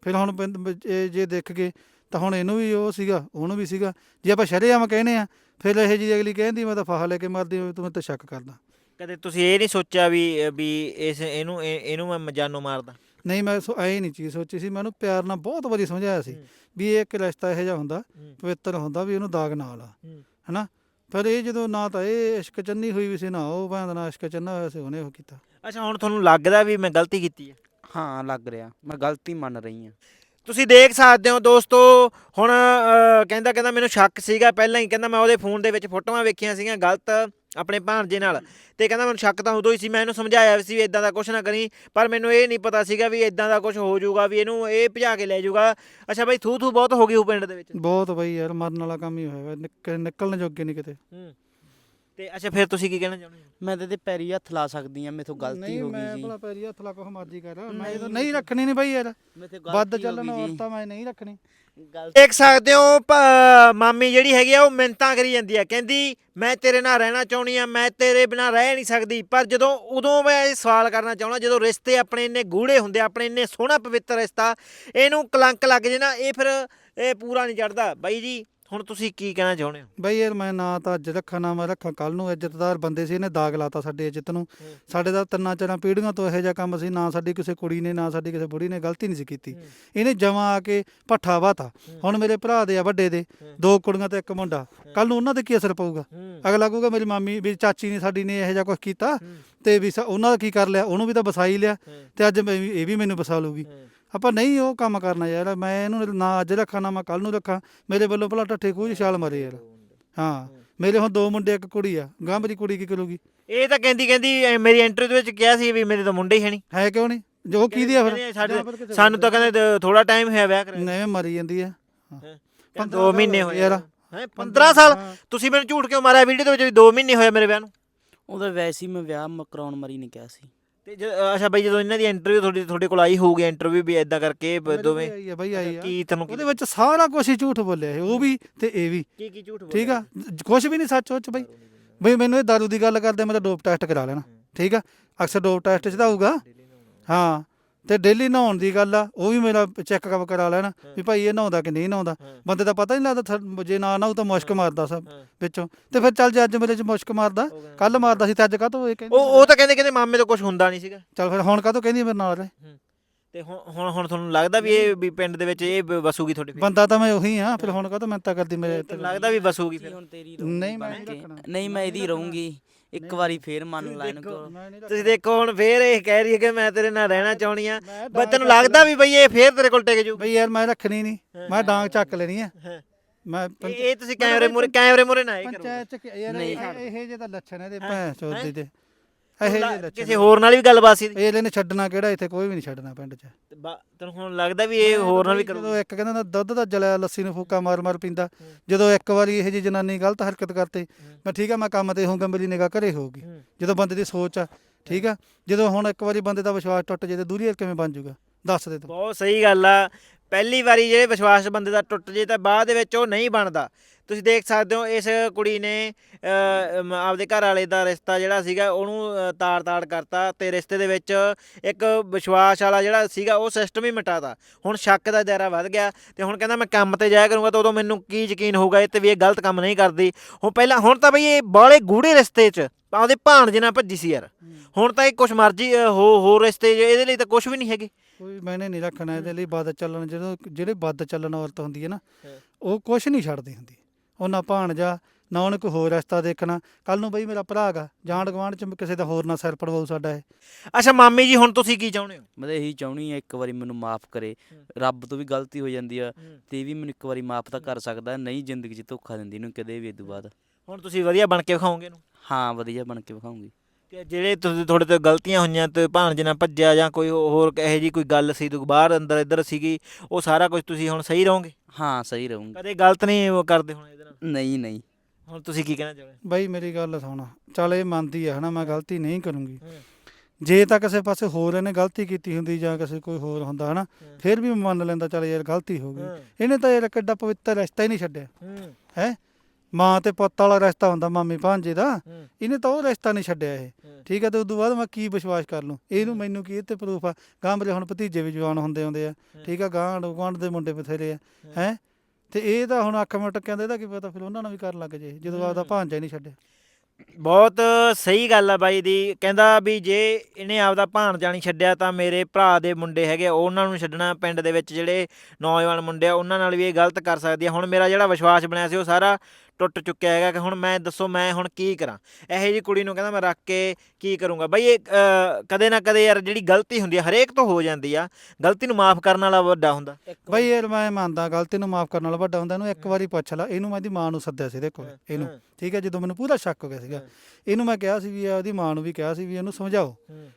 ਫਿਰ ਹੁਣ ਬਿੰਦ- ਇਹ ਜੇ ਦੇਖ ਕੇ ਤਾਂ ਹੁਣ ਇਹਨੂੰ ਵੀ ਉਹ ਸੀਗਾ ਉਹਨੂੰ ਵੀ ਸੀਗਾ। ਜੇ ਆਪਾਂ ਸ਼ਰੇਆਮ ਕਹਿੰਦੇ ਆ ਫਿਰ ਇਹ ਜੀ ਅਗਲੀ ਕਹਿੰਦੀ ਮੈਂ ਤਾਂ ਫਾਹਾ ਲੈ ਕੇ ਮਰਦੀ ਹੋਈ ਤੂੰ ਮੇਰੇ ਤੇ ਸ਼ੱਕ ਕਰਦਾ। ਕਦੇ ਤੁਸੀਂ ਇਹ ਨਹੀਂ ਸੋਚਿਆ ਵੀ ਵੀ ਇਸ ਇਹਨੂੰ ਇਹ- ਇਹਨੂੰ ਮੈਂ ਜਾਨੋਂ ਮਾਰਦਾ? ਨਹੀਂ ਮੈਂ ਸੋ ਐ ਨਹੀਂ ਚੀਜ਼ ਸੋਚੀ ਸੀ ਮੈਂ ਉਹਨੂੰ ਪਿਆਰ ਨਾਲ ਬਹੁਤ ਵਾਰੀ ਸਮਝਾਇਆ ਸੀ। ਵੀ ਇਹ ਇੱਕ ਰਿਸ਼ਤਾ ਇਹੋ ਜਿਹਾ ਹੁੰਦਾ। ਪਵਿੱਤਰ ਹੁੰਦਾ ਵੀ ਉਹਨੂੰ ਦਾਗ ਨਾ ਲਾ ਹੂੰ। ਹਨਾ ਪਰ ਇਹ ਜਦੋਂ ਨਾ ਤਾਂ ਇਹ ਇਸ਼ਕ ਚੰਨੀ ਹੋਈ ਵੀ ਸੀ ਨਾ ਉਹ ਭਾਂਦਾ ਨਾ ਇਸ਼ਕ ਚੰਨਾ ਹੋਇਆ ਸੀ ਉਹਨੇ ਉਹ ਕੀਤਾ ਅੱਛਾ ਹੁਣ ਤੁਹਾਨੂੰ ਲੱਗਦਾ ਵੀ ਮੈਂ ਗਲਤੀ ਕੀਤੀ ਹੈ ਹਾਂ ਲੱਗ ਰਿਹਾ ਮੈਂ ਗਲਤੀ ਮੰਨ ਰਹੀ ਹਾਂ ਤੁਸੀਂ ਦੇਖ ਸਕਦੇ ਹੋ ਦੋਸਤੋ ਹੁਣ ਕਹਿੰਦਾ ਕਹਿੰਦਾ ਮੈਨੂੰ ਸ਼ੱਕ ਸੀਗਾ ਪਹਿਲਾਂ ਹੀ ਕਹਿੰਦਾ ਮੈਂ ਉਹਦੇ ਫੋਨ ਦੇ ਵਿੱਚ ਫੋਟੋਆਂ ਵੇਖੀਆਂ ਸੀਗੀਆਂ ਗਲਤ ਆਪਣੇ ਭਾਣਜੇ ਨਾਲ। ਤੇ ਕਹਿੰਦਾ ਮੈਨੂੰ ਸ਼ੱਕ ਤਾਂ ਉਦੋਂ ਹੀ ਸੀ ਮੈਂ ਇਹਨੂੰ ਸਮਝਾਇਆ ਵੀ ਸੀ ਵੀ ਇਦਾਂ ਦਾ ਕੁਝ ਨਾ ਕਰੀ ਪਰ ਮੈਨੂੰ ਇਹ ਨਹੀਂ ਪਤਾ ਸੀਗਾ ਵੀ ਇਦਾਂ ਦਾ ਕੁਝ ਹੋ ਜਾਊਗਾ ਵੀ ਇਹਨੂੰ ਇਹ ਭਜਾ ਕੇ ਲੈ ਜਾਊਗਾ। ਅੱਛਾ ਬਾਈ ਥੂ ਥੂ ਬਹੁਤ ਹੋ ਗਈ ਉਹ ਪਿੰਡ ਦੇ ਵਿੱਚ। ਬਹੁਤ ਬਈ ਯਾਰ ਮਰਨ ਵਾਲਾ ਕੰਮ ਹੀ ਹੋਇਆ ਵਾ, ਨਿਕ- ਨਿਕਲਣ ਜੋਗੇ ਨਹੀਂ ਕਿਤੇ। ਹੂੰ। ਤੇ ਅੱਛਾ ਫਿਰ ਤੁਸੀਂ ਕੀ ਕਹਿਣਾ ਚਾਹੁੰਦੇ ਹੋ? ਮੈਂ ਤੇ ਇਹਦੇ ਪੈਰੀ ਹੱਥ ਲਾ ਸਕਦੀ ਆ ਮੇਥੋਂ ਗਲਤੀ ਨਹੀਂ ਹੋ ਮੈਂ ਗਈ ਭਲਾ ਜੀ ਪੈਰੀ ਹੱਥ ਲਾ ਕੋ ਮਰਜ਼ੀ ਕਰ। ਮੈਂ ਤਾਂ ਨਹੀਂ ਰੱਖਣੀ ਨਹੀਂ ਬਈ ਯਾਰ। ਮੇਥੋਂ ਵੱਧ ਚੱਲਣ ਔਰਤਾਂ ਮੈਂ ਨਹੀਂ ਰੱਖਣੀ। ਦੇਖ ਸਕਦੇ ਹੋ ਮਾਮੀ ਜਿਹੜੀ ਹੈਗੀ ਆ ਉਹ ਮਿੰਤਾਂ ਕਰੀ ਜਾਂਦੀ ਆ। ਕਹਿੰਦੀ ਮੈਂ ਤੇਰੇ ਨਾਲ ਰਹਿਣਾ ਚਾਹੁੰਦੀ ਆ ਮੈਂ ਤੇਰੇ ਬਿਨਾ ਰਹਿ ਨਹੀਂ ਸਕਦੀ। ਪਰ ਜਦੋਂ ਉਦੋਂ ਮੈਂ ਇਹ ਸਵਾਲ ਕਰਨਾ ਚਾਹੁੰਦਾ ਜਦੋਂ ਰਿਸ਼ਤੇ ਆਪਣੇ ਇੰਨੇ ਗੂੜੇ ਹੁੰਦੇ ਆ, ਆਪਣੇ ਇੰਨੇ ਸੋਹਣਾ ਪਵਿੱਤਰ ਰਿਸ਼ਤਾ ਇਹਨੂੰ ਕਲੰਕ ਲੱਗ ਜੇ ਨਾ ਇਹ ਫਿਰ ਇਹ ਪੂਰਾ ਨਹੀਂ ਚੜਦਾ ਬਾਈ ਜੀ ਹੁਣ ਤੁਸੀਂ ਕੀ ਕਹਿਣਾ ਚਾਹੁੰਦੇ ਹੋ? ਬਈ ਯਾਰ ਮੈਂ ਨਾ ਤਾਂ ਅੱਜ ਰੱਖਾਂ ਨਾ ਮੈਂ ਰੱਖਾਂ। ਕੱਲ ਨੂੰ ਇੱਜ਼ਤਦਾਰ ਬੰਦੇ ਸੀ ਇਹਨੇ ਦਾਗ ਲਾਤਾ ਸਾਡੀ ਇੱਜ਼ਤ ਨੂੰ। ਸਾਡੇ ਦਾ ਤਿੰਨਾਂ ਚਾਰਾਂ ਪੀੜ੍ਹੀਆਂ ਤੋਂ ਇਹੋ ਜਿਹਾ ਕੰਮ ਸੀ ਨਾ ਸਾਡੀ ਕਿਸੇ ਕੁੜੀ ਨੇ ਨਾ ਸਾਡੀ ਕਿਸੇ ਬੁੜੀ ਨੇ ਗਲਤੀ ਨਹੀਂ ਸੀ ਕੀਤੀ। ਇਹਨੇ ਜਮਾਂ ਆ ਕੇ ਭੱਠਾ ਵਾਤਾ। ਹੁਣ ਮੇਰੇ ਭਰਾ ਦੇ ਆ ਵੱਡੇ ਦੇ ਦੋ ਕੁੜੀਆਂ ਤੇ ਇੱਕ ਮੁੰਡਾ। ਕੱਲ ਨੂੰ ਉਹਨਾਂ ਤੇ ਕੀ ਅਸਰ ਪਊਗਾ? ਅਗਲਾ ਕਹੂਗਾ ਮੇਰੀ ਮਾਮੀ ਵੀ ਚਾਚੀ ਨੇ ਸਾਡੀ ਨੇ ਇਹੋ ਜਿਹਾ ਕੁਝ ਕੀਤਾ ਤੇ ਵੀ ਸ- ਉਹਨਾਂ ਦਾ ਕੀ ਕਰ ਲਿਆ? ਉਹਨੂੰ ਵੀ ਤਾਂ ਵਸਾਈ ਲਿਆ ਤੇ ਅੱਜ ਮੈਂ ਵੀ- ਇਹ ਵੀ ਮੈਨੂੰ ਵਸਾ ਲੂਗੀ ਆਪਾਂ ਨਹੀਂ ਉਹ ਕੰਮ ਕਰਨਾ ਯਾਰ ਮੈਂ ਇਹਨੂੰ ਨਾ ਅੱਜ ਰੱਖਾਂ ਨਾ ਮੈਂ ਕੱਲ ਨੂੰ ਰੱਖਾਂ। ਮੇਰੇ ਵੱਲੋਂ ਭਲਾ ਠੱਠੇ ਖੂਜ ਛਾਲ ਮਾਰੇ ਯਾਰ। ਹਾਂ ਮੇਰੇ ਹੁਣ ਦੋ ਮੁੰਡੇ ਇੱਕ ਕੁੜੀ ਆ। ਗਾਂਹ ਦੀ ਕੁੜੀ ਕੀ ਕਰੂਗੀ? ਇਹ ਤਾਂ ਕਹਿੰਦੀ ਕਹਿੰਦੀ ਐ ਮੇਰੀ ਇੰਟਰਵਿਊ ਦੇ ਵਿੱਚ ਕਿਹਾ ਸੀ ਵੀ ਮੇਰੇ ਤਾਂ ਮੁੰਡੇ ਹੀ ਹੈ ਨਹੀਂ। ਹੈ ਕਿਉਂ ਨਹੀਂ? ਜੋ ਕੀ ਦੀ ਆ ਕਹਿੰਦੇ ਫਿਰ ਸਾਡੇ- ਸਾਨੂੰ ਤਾਂ ਕਹਿੰਦੇ ਥੋੜਾ ਟਾਈਮ ਹੋਇਆ ਵਿਆਹ ਕਰੇ ਨਹੀਂ ਮਰੀ ਜਾਂਦੀ ਆ। ਕਹਿੰਦੇ 2 ਮਹੀਨੇ ਹੋਏ। ਯਾਰ। ਹੈ? 15 ਸਾਲ। ਹਾਂ। ਤੁਸੀਂ ਮੈਨੂੰ ਝੂਠ ਕਿਉਂ ਮਾਰਿਆ? ਵੀਡੀਓ ਦੇ ਵਿੱਚ ਵੀ 2 ਮਹੀਨੇ ਹੋਏ ਮੇਰੇ ਵਿਆਹ ਨੂੰ। ਉਹਦਾ ਵੈਸੇ ਹੀ ਮੈਂ ਵਿਆਹ ਮ- ਕਰਾਉਣ ਮਰੀ ਨੇ ਕਿਹਾ ਸੀ। ਤੇ ਜ- ਅੱਛਾ ਬਾਈ ਜਦੋਂ ਇਹਨਾਂ ਦੀ ਇੰਟਰਵਿਊ ਤੁਹਾਡੀ ਤੁਹਾਡੇ ਕੋਲ ਆਈ ਹੋਊਗੀ ਇੰਟਰਵਿਊ ਵੀ ਇਦਾਂ ਕਰਕੇ ਬ- ਮੇਰੇ ਦੋਵੇਂ? ਕੋਲ ਆਈ ਆ ਬਈ ਆਈ ਆ। ਕੀ ਤੁਹਾਨੂੰ ਉਹਦੇ ਵਿੱਚ ਸਾਰਾ ਕੁਝ ਹੀ ਝੂਠ ਬੋਲਿਆ ਇਹ ਉਹ ਵੀ ਤੇ ਇਹ ਵੀ। ਕੀ ਕੀ ਝੂਠ ਠੀਕ ਆ? ਕੁਝ ਵੀ ਨਹੀਂ ਸੱਚ ਉਹ ਚ ਬਈ। ਬਈ ਮੈਨੂੰ ਇਹ ਦਾਰੂ ਦੀ ਗੱਲ ਕਰਦੇ ਮੇਰਾ ਡੋਪ ਟੈਸਟ ਕਰਾ ਲੈਣਾ। ਠੀਕ ਆ? ਅਕਸਰ ਡੋਪ ਟੈਸਟ ਚ ਤਾਂ ਹੋਊਗਾ ਹਾਂ। ਤੇ ਡੇਲੀ ਨਹਾਉਣ ਦੀ ਗੱਲ ਆ ਉਹ ਵੀ ਮੇਰਾ ਚੈੱਕਅਪ ਕਰਾ ਲੈਣਾ ਵੀ ਭਾਈ ਇਹ ਨਹਾਉਂਦਾ ਕਿ ਨਹੀਂ ਨਹਾਉਂਦਾ। ਬੰਦੇ ਦਾ ਪਤਾ ਹੀ ਨਹੀਂ ਲੱਗਦਾ ਥ- ਜੇ ਨਾ ਨਹਾਉ ਤਾਂ ਮੁਸ਼ਕ ਮਾਰਦਾ ਸਭ ਵਿੱਚੋਂ। ਤੇ ਫਿਰ ਚੱਲ ਜੇ ਅੱਜ ਮੇਰੇ ਚ ਮੁਸ਼ਕ ਮਾਰਦਾ ਕੱਲ ਮਾਰਦਾ ਸੀ ਤੇ ਅੱਜ ਕਾਹਤੋਂ ਇਹ ਕਹਿੰਦੀ? ਉਹ ਉਹ ਤਾਂ ਕਹਿੰਦੇ ਕਹਿੰਦੇ ਮਾਮੇ ਤੋਂ ਕੁਝ ਹੁੰਦਾ ਨਹੀਂ ਸੀਗਾ। ਚੱਲ ਫਿਰ ਹੁਣ ਕਾਹਤੋਂ ਕਹਿੰਦੀ ਮੇਰੇ ਨਾਲ ਰਹੇ? ਤੇ ਹੁਣ ਹੁਣ ਹੁਣ ਤੁਹਾਨੂੰ ਲੱਗਦਾ ਵੀ ਇਹ ਵੀ ਪਿੰਡ ਦੇ ਵਿੱਚ ਇਹ ਬ- ਵਸੂਗੀ ਤੁਹਾਡੇ ਫਿਰ ਬੰਦਾ ਤਾਂ ਮੈਂ ਉਹੀ ਆ ਫਿਰ ਹੁਣ ਕਾਹਤੋਂ ਮਿੰਤਾ ਕਰਦੀ ਮੇਰੇ ਤੇ ਲੱਗਦਾ ਵੀ ਵਸੂਗੀ ਫਿਰ। ਹੁਣ ਤੇਰੀ ਨਹੀਂ, ਮੈਂ ਬਣ ਨਹੀਂ ਕੇ। ਰੱਖਣਾ। ਨਹੀਂ ਮੈਂ ਇਹਦੀ ਰਹੂੰਗੀ ਇੱਕ ਵਾਰੀ ਫੇਰ ਮੰਨ ਲਾ ਇਹਨੂੰ ਨਹੀਂ ਤੁਸੀਂ ਦੇਖੋ ਹੁਣ ਫੇਰ ਇਹ ਕਹਿ ਰਹੀ ਹੈ ਕਿ ਮੈਂ ਤੇਰੇ ਨਾਲ ਰਹਿਣਾ ਚਾਹੁੰਦੀ ਆ ਬਈ ਤੈਨੂੰ ਲੱਗਦਾ ਵੀ ਬਈ ਇਹ ਫੇਰ ਤੇਰੇ ਕੋਲ ਟਿਕ ਜੂ ਬਈ ਯਾਰ ਮੈਂ ਰੱਖਣੀ ਨਹੀਂ। ਮੈਂ ਡਾਂਗ ਚੱਕ ਲੈਣੀ ਆ। ਮੈਂ ਇਹ ਤੁਸੀਂ ਕੈਮਰੇ ਮੂਰੇ ਕੈਮਰੇ ਮੂਰੇ ਨਾ ਇਹ ਕਰੋ ਪੰਚਾਇਤ ਚ ਯਾਰ ਇਹ ਜੇ ਤਾਂ ਲੱਛਣ ਇਹਦੇ ਭੈਣ ਚੋਦੀ ਦੇ। ਇਹ ਜੇ ਲੱਛਣ ਕਿਸੇ ਹੋਰ ਨਾਲ ਵੀ ਗੱਲਬਾਤ ਸੀ। ਇਹ ਲੈਨੇ ਛੱਡਣਾ ਕਿਹੜਾ ਇੱਥੇ ਕੋਈ ਵੀ ਨਹੀਂ ਛੱਡਣਾ ਪਿੰਡ 'ਚ। ਤੇ ਬਾ- ਤੈਨੂੰ ਹੁਣ ਲੱਗਦਾ ਵੀ ਇਹ ਹੋਰ ਨਾਲ ਵੀ ਕਰੂ ਜਦੋਂ ਇੱਕ ਕਹਿੰਦਾ ਨਾ ਦੁੱਧ ਦਾ ਜਲਿਆ ਲੱਸੀ ਨੂੰ ਫੂਕਾ ਮਾਰ ਮਾਰ ਪੀਂਦਾ। ਜਦੋਂ ਇੱਕ ਵਾਰੀ ਇਹ ਜੀ ਜਨਾਨੀ ਗਲਤ ਹਰਕਤ ਕਰਤੇ ਮੈਂ ਠੀਕ ਆ ਮੈਂ ਕੰਮ ਤੇ ਹੋਊਗਾ ਮੇਰੀ ਨਿਗਾਹ ਘਰੇ ਹੋਊਗੀ। ਜਦੋਂ ਬੰਦੇ ਦੀ ਸੋਚ ਆ ਠੀਕ ਆ ਜਦੋਂ ਹੁਣ ਇੱਕ ਵਾਰੀ ਬੰਦੇ ਦਾ ਵਿਸ਼ਵਾਸ ਟੁੱਟ ਜੇ ਤੇ ਦੂਰੀ ਕਿਵੇਂ ਬਣ ਜਾਊਗਾ? ਦੱਸ ਦੇ ਤੂੰ। ਬਹੁਤ ਸਹੀ ਗੱਲ ਆ। ਪਹਿਲੀ ਵਾਰੀ ਜਿਹੜੇ ਵਿਸ਼ਵਾਸ ਬੰਦੇ ਦਾ ਟੁੱਟ ਜੇ ਤਾਂ ਬਾਅਦ ਦੇ ਵਿੱਚ ਉਹ ਨਹੀਂ ਬਣਦਾ। ਤੁਸੀਂ ਦੇਖ ਸਕਦੇ ਹੋ ਇਸ ਕੁੜੀ ਨੇ ਆਪਦੇ ਘਰ ਵਾਲੇ ਦਾ ਰਿਸ਼ਤਾ ਜਿਹੜਾ ਸੀਗਾ ਉਹਨੂੰ ਤਾੜ-ਤਾੜ ਕਰਤਾ ਤੇ ਰਿਸ਼ਤੇ ਦੇ ਵਿੱਚ ਇੱਕ ਵਿਸ਼ਵਾਸ ਵਾਲਾ ਜਿਹੜਾ ਸੀਗਾ ਉਹ ਸਿਸਟਮ ਹੀ ਮਿਟਾਤਾ। ਹੁਣ ਸ਼ੱਕ ਦਾ ਦਾਇਰਾ ਵੱਧ ਗਿਆ ਤੇ ਹੁਣ ਕਹਿੰਦਾ ਮੈਂ ਕੰਮ ਤੇ ਜਾਇਆ ਕਰੂੰਗਾ ਤਾਂ ਉਦੋਂ ਮੈਨੂੰ ਕੀ ਯਕੀਨ ਹੋਊਗਾ ਇਹ ਤੇ ਵੀ ਇਹ ਗਲਤ ਕੰਮ ਨਹੀਂ ਕਰਦੀ। ਹੁਣ ਪਹਿਲਾਂ ਹੁਣ ਤਾਂ ਬਈ ਇਹ ਬਾਲੇ ਗੂੜੇ ਰਿਸ਼ਤੇ 'ਚ ਆਪਦੇ ਭਾਣਜੇ ਨਾਲ ਭੱਜੀ ਸੀ ਯਾਰ। ਹੁਣ ਤਾਂ ਇਹ ਕੁਛ ਮਰਜ਼ੀ ਹੋ ਹੋਰ ਰਿਸ਼ਤੇ ਇਹਦੇ ਲਈ ਤਾਂ ਕੁਝ ਵੀ ਨਹੀਂ ਹੈਗੇ। ਕੋਈ ਮੈਨੇ ਨਹੀਂ ਰੱਖਣਾ ਇਹਦੇ ਲਈ ਵੱਧ ਚੱਲਣ ਜਦੋਂ ਜਿਹੜੇ ਵੱਧ ਚੱਲਣ ਔਰਤ ਹੁੰਦੀ ਹੈ ਨਾ। ਉਹ ਕੁਛ ਨਹੀਂ ਛੱਡਦੀ ਹੁੰਦੀ। ਉਹ ਨਾ ਭਾਣਜਾ ਨਾ ਉਹਨੇ ਕੋਈ ਹੋਰ ਰਸਤਾ ਦੇਖਣਾ। ਕੱਲ ਨੂੰ ਬਈ ਮੇਰਾ ਭਰਾ ਹੈਗਾ ਜਾਣ ਗਵਾਂਢ ਚ ਕਿਸੇ ਦਾ ਹੋਰ ਨਾ ਸਿਰ ਪੜਵਾਉ ਸਾਡਾ ਇਹ। ਅੱਛਾ ਮਾਮੀ ਜੀ ਹੁਣ ਤੁਸੀਂ ਕੀ ਚਾਹੁੰਦੇ ਹੋ? ਮੈਂ ਤਾਂ ਇਹੀ ਚਾਹੁੰਦੀ ਆ ਇੱਕ ਵਾਰੀ ਮੈਨੂੰ ਮਾਫ ਕਰੇ। ਰੱਬ ਤੋਂ ਵੀ ਗਲਤੀ ਹੋ ਜਾਂਦੀ ਆ ਤੇ ਇਹ ਵੀ ਮੈਨੂੰ ਇੱਕ ਵਾਰੀ ਮਾਫ ਤਾਂ ਕਰ ਸਕਦਾ ਨਹੀਂ ਜ਼ਿੰਦਗੀ 'ਚ ਧੋਖਾ ਦਿੰਦੀ ਇਹਨੂੰ ਕਦੇ ਵੀ ਇਦੋਂ ਬਾਅਦ। ਹੁਣ ਤੁਸੀਂ ਵਧੀਆ ਬਣ ਕੇ ਵਿਖਾਓਗੇ ਇਹਨੂੰ? ਹਾਂ ਵਧੀਆ ਬਣ ਕੇ ਵਿਖਾਉਂਗੀ। ਤੇ ਜਿਹੜੇ ਤੁਸੀਂ ਤੁਹਾਡੇ ਤੋਂ ਗਲਤੀਆਂ ਹੋਈਆਂ ਤੇ ਭਾਣਜੇ ਨਾਲ ਭੱਜਿਆ ਜਾਂ ਕੋਈ ਹੋਰ ਇਹੋ ਜੀ ਕੋਈ ਗੱਲ ਸੀ ਤੂੰ ਬਾਹਰ ਅੰਦਰ ਇੱਧਰ ਸੀਗੀ ਉਹ ਸਾਰਾ ਕੁਝ ਤੁਸੀਂ ਹੁਣ ਸਹੀ ਰਹੋਗੇ? ਹਾਂ ਸਹੀ ਰਹੂੰਗੀ। ਕਦੇ ਗਲਤ ਨਹੀਂ ਉਹ ਕਰਦੇ ਹੁਣ ਇਹਦੇ ਨਾਲ? ਨਹੀਂ ਨਹੀਂ। ਹੁਣ ਤੁਸੀਂ ਕੀ ਕਹਿਣਾ ਚਾਹੁੰਦੇ ਬਈ ਮੇਰੀ ਗੱਲ ਸੁਣ। ਚੱਲ ਇਹ ਮੰਨਦੀ ਆ ਹਨਾ ਮੈਂ ਗਲਤੀ ਨਹੀਂ ਕਰੂੰਗੀ। ਜੇ ਤਾਂ ਕਿਸੇ ਪਾਸੇ ਹੋਰ ਇਹਨੇ ਗਲਤੀ ਕੀਤੀ ਹੁੰਦੀ ਜਾਂ ਕਿਸੇ ਕੋਈ ਹੋਰ ਹੁੰਦਾ ਹਨਾ ਫਿਰ ਵੀ ਮੈਂ ਮੰਨ ਲੈਂਦਾ ਚੱਲ ਯਾਰ ਗਲਤੀ ਹੋ ਗਈ। ਇਹਨੇ ਤਾਂ ਯਾਰ ਕਿੱਡਾ ਪਵਿੱਤਰ ਰਿਸ਼ਤਾ ਹੀ ਨਹੀਂ ਛੱਡਿਆ। ਹੈ? ਮਾਂ ਤੇ ਪੁੱਤ ਵਾਲਾ ਰਿਸ਼ਤਾ ਹੁੰਦਾ ਮਾਮੀ ਭਾਂਜੇ ਦਾ ਹੂੰ। ਇਹਨੇ ਤਾਂ ਉਹ ਰਿਸ਼ਤਾ ਨਹੀਂ ਛੱਡਿਆ ਇਹ। ਹੂੰ। ਠੀਕ ਹੈ ਤੇ ਉਦੋਂ ਬਾਅਦ ਮੈਂ ਕੀ ਵਿਸ਼ਵਾਸ ਕਰ ਲੂੰ? ਇਹਨੂੰ ਮੈਨੂੰ ਕੀ ਇਹ ਤੇ ਪ੍ਰੂਫ ਆ? ਗਾਂ ਮੇਰੇ ਹੁਣ ਭਤੀਜੇ ਵੀ ਜਵਾਨ ਹੁੰਦੇ ਆਉਂਦੇ ਆ। ਠੀਕ ਆ ਗਾਂ ਗੁਆਂਢ ਦੇ ਮੁੰਡੇ ਬਥੇਰੇ ਆ। ਹੈ। ਤੇ ਇਹ ਤਾਂ ਹੁਣ ਅੱਖ ਮਟਕ ਕਹਿੰਦੇ ਇਹਦਾ ਕੀ ਪਤਾ ਫਿਰ ਉਹਨਾਂ ਨਾਲ ਵੀ ਕਰਨ ਲੱਗ ਜੇ ਜਦੋਂ ਆਪਦਾ ਭਾਂਜਾ ਹੀ ਨਹੀਂ ਛੱਡਿਆ। ਬਹੁਤ ਸਹੀ ਗੱਲ ਆ ਬਾਈ ਦੀ। ਕਹਿੰਦਾ ਵੀ ਜੇ ਇਹਨੇ ਆਪਦਾ ਭਾਣਜਾ ਨਹੀਂ ਛੱਡਿਆ ਤਾਂ ਮੇਰੇ ਭਰਾ ਦੇ ਮੁੰਡੇ ਹੈਗੇ ਆ, ਉਹਨਾਂ ਨੂੰ ਛੱਡਣਾ ਪਿੰਡ ਦੇ ਵਿੱਚ ਜਿਹੜੇ ਨੌਜਵਾਨ ਮੁੰਡੇ ਆ ਉਹਨਾਂ ਨਾਲ ਵੀ ਇਹ ਗਲਤ ਕਰ ਸਕਦੀ ਆ। ਹੁਣ ਮੇਰਾ ਜਿਹੜਾ ਵਿਸ਼ਵਾਸ ਬਣਿਆ ਸੀ ਉਹ ਸਾਰਾ ਟੁੱਟ ਚੁੱਕਿਆ ਹੈਗਾ ਕਿ ਹੁਣ ਮੈਂ ਦੱਸੋ ਮੈਂ ਹੁਣ ਕੀ ਕਰਾਂ? ਇਹੋ ਜੀ ਕੁੜੀ ਨੂੰ ਕਹਿੰਦਾ ਮੈਂ ਰੱਖ ਕੇ ਕੀ ਕਰੂੰਗਾ? ਬਈ ਇਹ ਕਦੇ ਨਾ ਕਦੇ ਯਾਰ ਜਿਹੜੀ ਗਲਤੀ ਹੁੰਦੀ ਹੈ ਹਰੇਕ ਤੋਂ ਹੋ ਜਾਂਦੀ ਆ। ਗਲਤੀ ਨੂੰ ਮਾਫ ਕਰਨ ਵਾਲਾ ਵੱਡਾ ਹੁੰਦਾ। ਬਈ ਇਹ ਮੈਂ ਮੰਨਦਾ ਗਲਤੀ ਨੂੰ ਮਾਫ ਕਰਨ ਵਾਲਾ ਵੱਡਾ ਹੁੰਦਾ ਇਹਨੂੰ ਇੱਕ ਵਾਰੀ ਪੁੱਛ ਲਾ। ਇਹਨੂੰ ਮੈਂ ਇਹਦੀ ਮਾਂ ਨੂੰ ਸੱਦਿਆ ਸੀ ਇਹਦੇ ਕੋਲ ਇਹਨੂੰ। ਠੀਕ ਹੈ ਜਦੋਂ ਮੈਨੂੰ ਪੂਰਾ ਸ਼ੱਕ ਹੋ ਗਿਆ ਸੀਗਾ। ਇਹਨੂੰ ਮੈਂ ਕਿਹਾ ਸੀ ਵੀ ਇਹ ਉਹਦੀ ਮਾਂ ਨੂੰ ਵੀ ਕਿਹਾ ਸੀ ਵੀ ਇਹਨੂੰ ਸਮਝਾਓ।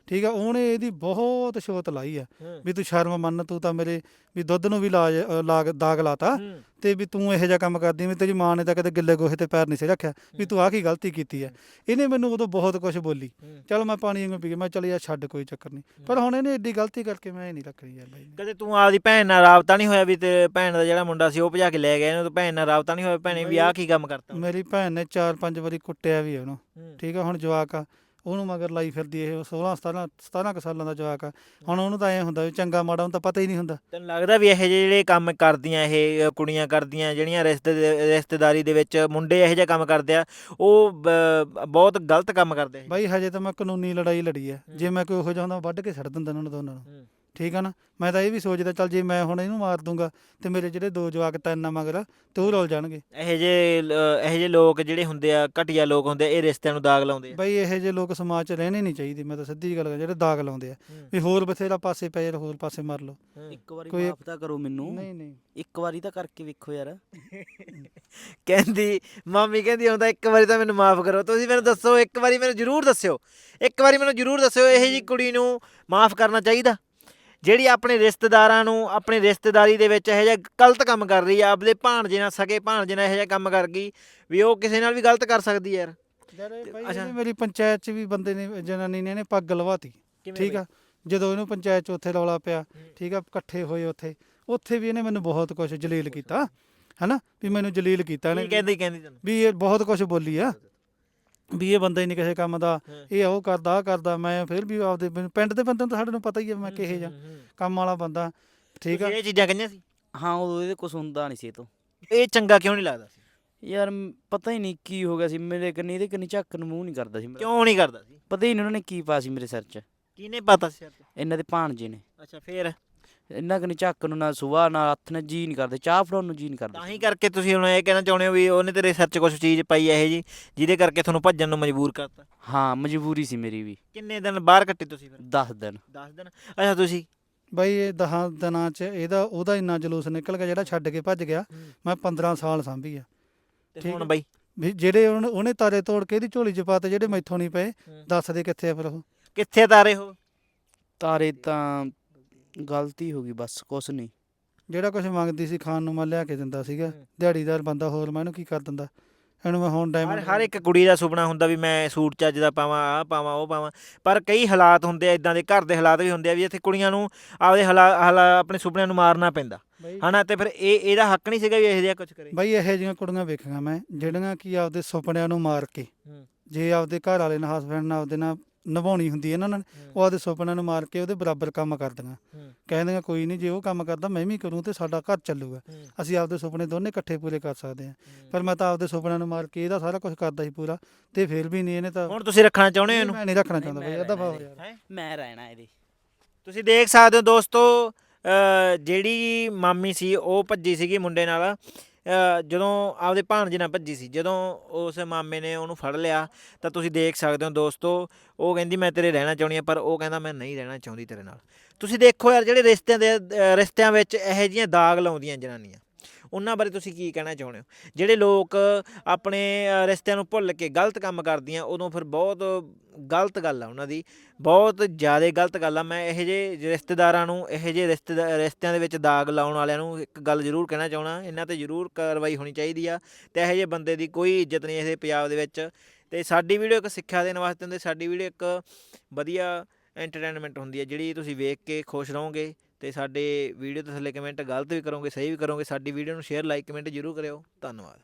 ਠੀਕ ਹੈ ਉਹਨੇ ਇਹਦੀ ਬਹੁਤ ਸ਼ੋਤ ਲਾਈ ਆ। ਵੀ ਤੂੰ ਸ਼ਰਮ ਮੰਨ ਤੂੰ ਤਾਂ ਮੇਰੇ ਵੀ ਦੁੱਧ ਨੂੰ ਵੀ ਲਾਜ ਦਾਗ ਲਾਤਾ। ਤੇ ਵੀ ਤੂੰ ਇਹੋ ਜਿਹਾ ਕੰਮ ਕਰਦੀ ਵੀ ਤੇਰੀ ਮਾਂ ਨੇ ਤਾਂ ਕਦੇ ਗਿੱਲੇ ਗੋਹੇ ਤੇ ਪੈਰ ਨਹੀਂ ਸੀ ਰੱਖਿਆ ਵੀ ਤੂੰ ਆਹ ਕੀ ਗਲਤੀ ਕੀਤੀ ਹੈ ਇਹਨੇ ਮੈਨੂੰ ਉਦੋਂ ਬਹੁਤ ਕੁਝ ਬੋਲੀ। ਚਲ ਮੈਂ ਪਾਣੀ ਵਾਂਗੂ ਪੀ ਗਿਆ ਮੈਂ ਚਲ ਯਾਰ ਛੱਡ ਕੋਈ ਚੱਕਰ ਨਹੀਂ। ਪਰ ਹੁਣ ਇਹਨੇ ਏਡੀ ਗਲਤੀ ਕਰਕੇ ਮੈਂ ਇਹ ਨਹੀਂ ਰੱਖਣੀ ਯਾਰ ਬਾਈ। ਕਦੇ ਤੂੰ ਆਪਦੀ ਭੈਣ ਨਾਲ ਰਾਬਤਾ ਨਹੀਂ ਹੋਇਆ ਵੀ ਤੇ ਭੈਣ ਦਾ ਜਿਹੜਾ ਮੁੰਡਾ ਸੀ ਉਹ ਭਜਾ ਕੇ ਲੈ ਗਿਆ ਇਹਨੂੰ ਤੇ ਭੈਣ ਨਾਲ ਰਾਬਤਾ ਨਹੀਂ ਹੋਇਆ ਭੈਣੇ ਵੀ ਆਹ ਕੀ ਕੰਮ ਕਰਤਾ ਮੇਰੀ ਭੈਣ ਨੇ ਚਾਰ ਪੰਜ ਵਾਰੀ ਕੁੱਟਿਆ ਵੀ ਉਹਨੂੰ। ਠੀਕ ਆ ਹੁਣ ਜਵਾਕ ਆ। ਉਹਨੂੰ ਮਗਰ ਲਾਈ ਫਿਰਦੀ ਇਹ 16 17 17 ਕੁ ਸਾਲਾਂ ਦਾ ਜਵਾਕ ਆ। ਹੁਣ ਉਹਨੂੰ ਤਾਂ ਐ ਹੁੰਦਾ ਵੀ ਚੰਗਾ ਮਾੜਾ ਉਹਨੂੰ ਤਾਂ ਪਤਾ ਹੀ ਨਹੀਂ ਹੁੰਦਾ। ਤੈਨੂੰ ਲੱਗਦਾ ਵੀ ਇਹੋ ਜਿਹੇ ਜਿਹੜੇ ਕੰਮ ਕਰਦੀਆਂ ਇਹ ਕੁੜੀਆਂ ਕਰਦੀਆਂ ਜਿਹੜੀਆਂ ਰਿਸ਼ਤੇ ਰਿਸ਼ਤੇਦਾਰੀ ਦੇ ਵਿੱਚ ਮੁੰਡੇ ਇਹੋ ਜਿਹੇ ਕੰਮ ਕਰਦੇ ਆ ਉਹ ਬਹੁਤ ਗਲਤ ਕੰਮ ਕਰਦੇ ਆ ਬਾਈ ਹਜੇ ਤਾਂ ਮੈਂ ਕਾਨੂੰਨੀ ਲੜਾਈ ਲੜੀ ਆ। ਜੇ ਮੈਂ ਕੋਈ ਉਹੋ ਜਿਹਾ ਹੁੰਦਾ ਵੱਢ ਕੇ ਛੱਡ ਦਿੰਦਾ ਇਹਨਾਂ ਨੂੰ ਦੋਨਾਂ ਨੂੰ। ਠੀਕ ਆ ਨਾ? ਮੈਂ ਤਾਂ ਇਹ ਵੀ ਸੋਚਦਾ ਚੱਲ ਜੇ ਮੈਂ ਹੁਣ ਇਹਨੂੰ ਮਾਰ ਦੂੰਗਾ ਤੇ ਮੇਰੇ ਜਿਹੜੇ ਦੋ ਜਵਾਕ ਤਿੰਨ ਆ ਮਗਰ ਤੇ ਉਹ ਰੁੱਲ ਜਾਣਗੇ। ਇਹੋ ਜਿਹੇ ਲ- ਇਹੋ ਜਿਹੇ ਲੋਕ ਜਿਹੜੇ ਹੁੰਦੇ ਆ ਘਟੀਆ ਲੋਕ ਹੁੰਦੇ ਆ ਇਹ ਰਿਸ਼ਤਿਆਂ ਨੂੰ ਦਾਗ ਲਾਉਂਦੇ ਆ। ਬਾਈ ਇਹੋ ਜਿਹੇ ਲੋਕ ਸਮਾਜ 'ਚ ਰਹਿਣੇ ਨਹੀਂ ਚਾਹੀਦੇ ਮੈਂ ਤਾਂ ਸਿੱਧੀ ਗੱਲ ਕਰਾਂ ਜਿਹੜੇ ਦਾਗ ਲਾਉਂਦੇ ਆ। ਵੀ ਹੋਰ ਬਥੇਰਾ ਪਾਸੇ ਪਏ ਯਾਰ ਹੋਰ ਪਾਸੇ ਮਾਰ ਲਓ। ਇੱਕ ਵਾਰੀ ਕੋਈ- ਮਾਫ ਤਾਂ ਕਰੋ ਮੈਨੂੰ। ਨਹੀਂ ਨਹੀਂ। ਇੱਕ ਵਾਰੀ ਤਾਂ ਕਰਕੇ ਵੇਖੋ ਯਾਰ। ਕਹਿੰਦੀ ਮਾਮੀ ਕਹਿੰਦੀ ਹੁੰਦਾ ਇੱਕ ਵਾਰੀ ਤਾਂ ਮੈਨੂੰ ਮਾਫ ਕਰੋ। ਤੁਸੀਂ ਮੈਨੂੰ ਦੱਸੋ ਇੱਕ ਵਾਰੀ ਮੈਨੂੰ ਜ਼ਰੂਰ ਦੱਸਿਓ। ਇੱਕ ਵਾਰੀ ਮੈਨੂੰ ਜ਼ਰੂਰ ਦੱਸਿਓ ਇਹੋ ਜੀ ਕੁੜੀ ਨੂੰ ਮਾਫ ਕਰਨਾ ਚਾਹੀਦਾ। ਜਿਹੜੀ ਆਪਣੇ ਰਿਸ਼ਤੇਦਾਰਾਂ ਨੂੰ ਆਪਣੀ ਰਿਸ਼ਤੇਦਾਰੀ ਦੇ ਵਿੱਚ ਇਹੋ ਜਿਹਾ ਗਲਤ ਕੰਮ ਕਰ ਰਹੀ ਆ ਆਪਦੇ ਭਾਣਜੇ ਨਾਲ ਸਕੇ ਭਾਣਜੇ ਨਾਲ ਇਹੋ ਜਿਹਾ ਕੰਮ ਕਰ ਗਈ ਵੀ ਉਹ ਕਿਸੇ ਨਾਲ ਵੀ ਗਲਤ ਕਰ ਸਕਦੀ ਯਾਰ। ਬਾਈ ਅੱਛਾ। ਇਹਨੇ ਮੇਰੀ ਪੰਚਾਇਤ 'ਚ ਵੀ ਬੰਦੇ ਨੇ ਜਨਾਨੀ ਨੇ ਇਹਨੇ ਪੱਗ ਲਵਾਤੀ ਠੀਕ ਆ? ਜਦੋਂ ਇਹਨੂੰ ਪੰਚਾਇਤ 'ਚ ਉੱਥੇ ਰੌਲਾ ਪਿਆ ਠੀਕ ਆ ਇਕੱਠੇ ਹੋਏ ਉੱਥੇ ਉੱਥੇ ਵੀ ਇਹਨੇ ਮੈਨੂੰ ਬਹੁਤ ਕੁਝ ਜਲੀਲ ਕੀਤਾ ਹੈਨਾ? ਵੀ ਮੈਨੂੰ ਜਲੀਲ ਕੀਤਾ ਕੀ ਇਹਨੇ। ਕਹਿੰਦੀ ਕਹਿੰਦੀ ਤੈਨੂੰ? ਵੀ ਇਹ ਬਹੁਤ ਕੁਝ ਬੋਲੀ ਆ। ਵੀ ਇਹ ਬੰਦਾ ਹੀ ਨਹੀਂ ਕਿਸੇ ਕੰਮ ਦਾ ਹਾਂ। ਇਹ ਉਹ ਕਰਦਾ ਆਹ ਕਰਦਾ ਮੈਂ ਫਿਰ ਵੀ ਆਪਦੇ ਮੈਨੂੰ- ਪਿੰਡ ਦੇ ਬੰਦੇ ਨੂੰ ਤਾਂ ਸਾਡੇ ਨੂੰ ਪਤਾ ਹੀ ਆ ਵੀ ਮੈਂ ਕਿਹੇ ਜਾ ਕੰਮ ਵਾਲਾ ਬੰਦਾ ਠੀਕ ਆ? ਇਹ ਚੀਜ਼ਾਂ ਕਹੀਆਂ ਸੀ? ਹਾਂ ਉਦੋਂ ਇਹਦੇ ਕੁਛ ਹੁੰਦਾ ਨਹੀਂ ਸੀ ਇਹ ਤੋਂ। ਇਹ ਚੰਗਾ ਕਿਉਂ ਨਹੀਂ ਲੱਗਦਾ ਸੀ? ਯਾਰ ਮ- ਪਤਾ ਹੀ ਨਹੀਂ ਕੀ ਹੋ ਗਿਆ ਸੀ ਮੇਰੇ ਕੰਨੀ ਇਹਦੇ ਕੰਨੀ ਝੱਕ ਨੂੰ ਮੂੰਹ ਨਹੀਂ ਕਰਦਾ ਸੀ ਮੇਰਾ। ਕਿਉਂ ਨਹੀਂ ਕਰਦਾ ਸੀ? ਪਤਾ ਹੀ ਨਹੀਂ ਉਹਨਾਂ ਨੇ ਕੀ ਪਾ ਸੀ ਮੇਰੇ ਸਿਰ 'ਚ। ਕਿਹਨੇ ਪਤਾ ਸੀ ਇਹਨਾਂ ਦੇ ਭਾਣਜੇ ਨੇ। ਅੱਛਾ ਫੇਰ? ਇਹਨਾਂ ਕੰਨੀ ਝੱਕ ਨੂੰ ਨਾ ਸੁਬਾਹ ਨਾ ਹੱਥ ਨਾਲ ਜੀ ਨਹੀਂ ਕਰਦੇ ਚਾਹ ਫੜਾਉਣ ਨੂੰ ਜੀ ਨਹੀਂ ਕਰਦਾ। ਤਾਂ ਹੀ ਕਰਕੇ ਤੁਸੀਂ ਹੁਣ ਇਹ ਕਹਿਣਾ ਚਾਹੁੰਦੇ ਹੋ ਵੀ ਉਹਨੇ ਤੇਰੇ ਸਿਰ 'ਚ ਕੁਝ ਚੀਜ਼ ਪਾਈ ਇਹ ਜੀ ਜਿਹਦੇ ਕਰਕੇ ਤੁਹਾਨੂੰ ਭੱਜਣ ਨੂੰ ਮਜਬੂਰ ਕਰਤਾ? ਹਾਂ ਮਜਬੂਰੀ ਸੀ ਮੇਰੀ ਵੀ। ਕਿੰਨੇ ਦਿਨ ਬਾਹਰ ਕੱਟੇ ਤੁਸੀਂ ਫਿਰ? 10 ਦਿਨ। 10 ਦਿਨ। ਅੱਛਾ ਤੁਸੀਂ? ਬਾਈ ਇਹ ਦਹਾਂ ਦਿਨਾਂ 'ਚ ਇਹਦਾ ਉਹਦਾ ਇੰਨਾ ਜਲੂਸ ਨਿਕਲ ਗਿਆ ਜਿਹੜਾ ਛੱਡ ਕੇ ਭੱਜ ਗਿਆ ਮੈਂ 15 ਸਾਲ ਸਾਂਭੀ ਆ। ਤੇ ਹੁਣ। ਬਈ? ਵੀ ਜਿਹੜੇ ਉਹਨੇ ਉਹਨੇ ਤਾਰੇ ਤੋੜ ਕੇ ਇਹਦੀ ਝੋਲੀ 'ਚ ਪਾਤੇ ਜਿਹੜੇ ਮੈਥੋਂ ਨਹੀਂ ਪਏ ਦੱਸ ਦੇ ਕਿੱਥੇ ਆ ਫਿਰ ਉਹ? ਕਿੱਥੇ ਤਾਰੇ ਹੋ ਤਾਰੇ ਤਾਂ ਗਲਤੀ ਹੋ ਗਈ ਬਸ ਕੁਛ ਨਹੀਂ। ਜਿਹੜਾ ਕੁਝ ਮੰਗਦੀ ਸੀ ਖਾਣ ਨੂੰ ਮੈਂ ਲਿਆ ਕੇ ਦਿੰਦਾ ਸੀਗਾ। ਦਿਹਾੜੀਦਾਰ ਬੰਦਾ ਹੋਰ ਮੈਂ ਇਹਨੂੰ ਕੀ ਕਰ ਦਿੰਦਾ? ਇਹਨੂੰ ਮੈਂ ਹੁਣ ਹਰ ਡਾਇਮੰਡ ਹਰ ਇੱਕ ਕੁੜੀ ਦਾ ਸੁਪਨਾ ਹੁੰਦਾ ਵੀ ਮੈਂ ਸੂਟ ਚੱਜ ਦਾ ਪਾਵਾਂ ਆਹ ਪਾਵਾਂ ਉਹ ਪਾਵਾਂ। ਪਰ ਕਈ ਹਾਲਾਤ ਹੁੰਦੇ ਆ ਇਦਾਂ ਦੇ ਘਰ ਦੇ ਹਾਲਾਤ ਵੀ ਹੁੰਦੇ ਆ ਵੀ ਇੱਥੇ ਕੁੜੀਆਂ ਨੂੰ ਆਪਦੇ ਹਾਲਾ ਹਾਲਾ- ਆਪਣੇ ਸੁਪਨਿਆਂ ਨੂੰ ਮਾਰਨਾ ਪੈਂਦਾ। ਹਨਾ ਤੇ ਫਿਰ ਇਹ ਇਹਦਾ ਹੱਕ ਨਹੀਂ ਸੀਗਾ ਵੀ ਇਹੋ ਜਿਹਾ ਕੁਝ ਕਰੇ। ਬਾਈ ਇਹੋ ਜਿਹੀਆਂ ਕੁੜੀਆਂ ਵੇਖੀਆਂ ਮੈਂ ਜਿਹੜੀਆਂ ਕੀ ਆਪਦੇ ਸੁਪਨਿਆਂ ਨੂੰ ਮਾਰ ਕੇ ਹੂੰ। ਜੇ ਆਪਦੇ ਘਰ ਵਾਲੇ ਨਾਲ ਹਸਬੰਡ ਨਾਲ ਆਪਦੇ ਨਾਲ ਨਿਭਾਉਣੀ ਹੁੰਦੀ ਇਹਨਾਂ ਨਾਲ ਉਹ ਆਪਦੇ ਸੁਪਨਿਆਂ ਨੂੰ ਮਾਰ ਕੇ ਉਹਦੇ ਬਰਾਬਰ ਕੰਮ ਕਰਦੀਆਂ। ਕਹਿੰਦੀਆਂ ਕੋਈ ਨਹੀਂ ਜੇ ਉਹ ਕੰਮ ਕਰਦਾ ਮੈਂ ਵੀ ਕਰੂੰ ਤੇ ਸਾਡਾ ਘਰ ਚੱਲੂਗਾ। ਅਸੀਂ ਆਪਦੇ ਸੁਪਨੇ ਦੋਨੇ ਇਕੱਠੇ ਪੂਰੇ ਕਰ ਸਕਦੇ ਹਾਂ। ਪਰ ਮੈਂ ਤਾਂ ਆਪਦੇ ਸੁਪਨਿਆਂ ਨੂੰ ਮਾਰ ਕੇ ਇਹਦਾ ਸਾਰਾ ਕੁਝ ਕਰਦਾ ਸੀ ਪੂਰਾ ਤੇ ਫਿਰ ਵੀ ਨਹੀਂ ਇਹਨੇ ਤਾਂ ਹੁਣ ਤੁਸੀਂ ਰੱਖਣਾ ਚਾਹੁੰਦੇ ਹੋ ਇਹਨੂੰ? ਮੈਂ ਨਹੀਂ ਰੱਖਣਾ ਚਾਹੁੰਦਾ ਬਾਈ ਇਹਦਾ ਰਹਿਣਾ ਭਾਵ ਯਾਰ। ਹੈਂ? ਮੈਂ ਰਹਿਣਾ ਇਹਦੇ। ਤੁਸੀਂ ਦੇਖ ਸਕਦੇ ਹੋ ਦੋਸਤੋ ਜਿਹੜੀ ਮਾਮੀ ਸੀ ਉਹ ਭੱਜੀ ਸੀਗੀ ਮੁੰਡੇ ਨਾਲ। ਜਦੋਂ ਆਪਦੇ ਭਾਣਜੇ ਨਾਲ ਭੱਜੀ ਸੀ, ਜਦੋਂ ਉਸ ਮਾਮੇ ਨੇ ਉਹਨੂੰ ਫੜ ਲਿਆ, ਤਾਂ ਤੁਸੀਂ ਦੇਖ ਸਕਦੇ ਹੋ ਦੋਸਤੋ, ਉਹ ਕਹਿੰਦੀ, ਮੈਂ ਤੇਰੇ ਰਹਿਣਾ ਚਾਹੁੰਦੀ ਹਾਂ ਪਰ ਉਹ ਕਹਿੰਦਾ, ਮੈਂ ਨਹੀਂ ਰਹਿਣਾ ਚਾਹੁੰਦੀ ਤੇਰੇ ਨਾਲ। ਤੁਸੀਂ ਦੇਖੋ ਯਾਰ, ਜਿਹੜੇ ਰਿਸ਼ਤਿਆਂ ਦੇ ਰਿਸ਼ਤਿਆਂ ਵਿੱਚ ਇਹੋ ਜਿਹੀਆਂ ਦਾਗ ਲਾਉਂਦੀਆਂ ਜਨਾਨੀਆਂ। ਉਹਨਾਂ ਬਾਰੇ ਤੁਸੀਂ ਕੀ ਕਹਿਣਾ ਚਾਹੁੰਦੇ ਹੋ? ਜਿਹੜੇ ਲੋਕ ਆਪਣੇ ਰਿਸ਼ਤਿਆਂ ਨੂੰ ਭੁੱਲ ਕੇ ਗਲਤ ਕੰਮ ਕਰਦੀਆਂ, ਉਦੋਂ ਫਿਰ ਬਹੁਤ ਗਲਤ ਗੱਲ ਆ ਉਹਨਾਂ ਦੀ। ਬਹੁਤ ਜ਼ਿਆਦਾ ਗਲਤ ਗੱਲ ਆ। ਮੈਂ ਇਹੋ ਜਿਹੇ ਰਿਸ਼ਤੇਦਾਰਾਂ ਨੂੰ, ਇਹੋ ਜਿਹੇ ਰਿਸ਼ਤੇਦਾਰ ਰਿਸ਼ਤਿਆਂ ਦੇ ਵਿੱਚ ਦਾਗ ਲਾਉਣ ਵਾਲਿਆਂ ਨੂੰ ਇੱਕ ਗੱਲ ਜ਼ਰੂਰ ਕਹਿਣਾ ਚਾਹਣਾ ਇਹਨਾਂ ਤੇ ਜ਼ਰੂਰ ਕਾਰਵਾਈ ਹੋਣੀ ਚਾਹੀਦੀ ਆ। ਤੇ ਇਹੋ ਜਿਹੇ ਬੰਦੇ ਦੀ ਕੋਈ ਇੱਜ਼ਤ ਨਹੀਂ ਇਹਦੇ ਪੰਜਾਬ ਦੇ ਵਿੱਚ। ਤੇ ਸਾਡੀ ਵੀਡੀਓ ਇੱਕ ਸਿੱਖਿਆ ਦੇਣ ਵਾਸਤੇ ਹੁੰਦੀ, ਸਾਡੀ ਵੀਡੀਓ ਇੱਕ ਵਧੀਆ ਐਂਟਰਟੇਨਮੈਂਟ ਹੁੰਦੀ ਹੈ ਜਿਹੜੀ ਤੁਸੀਂ ਵੇਖ ਕੇ ਖੁਸ਼ ਰਹੋਗੇ। ਤੇ ਸਾਡੇ ਵੀਡੀਓ ਦੇ ਥੱਲੇ ਕਮੈਂਟ ਗਲਤ ਵੀ ਕਰੋਗੇ, ਸਹੀ ਵੀ ਕਰੋਗੇ, ਸਾਡੀ ਵੀਡੀਓ ਨੂੰ ਸ਼ੇਅਰ ਲਾਈਕ ਕਮੈਂਟ ਜ਼ਰੂਰ ਕਰਿਓ। ਧੰਨਵਾਦ।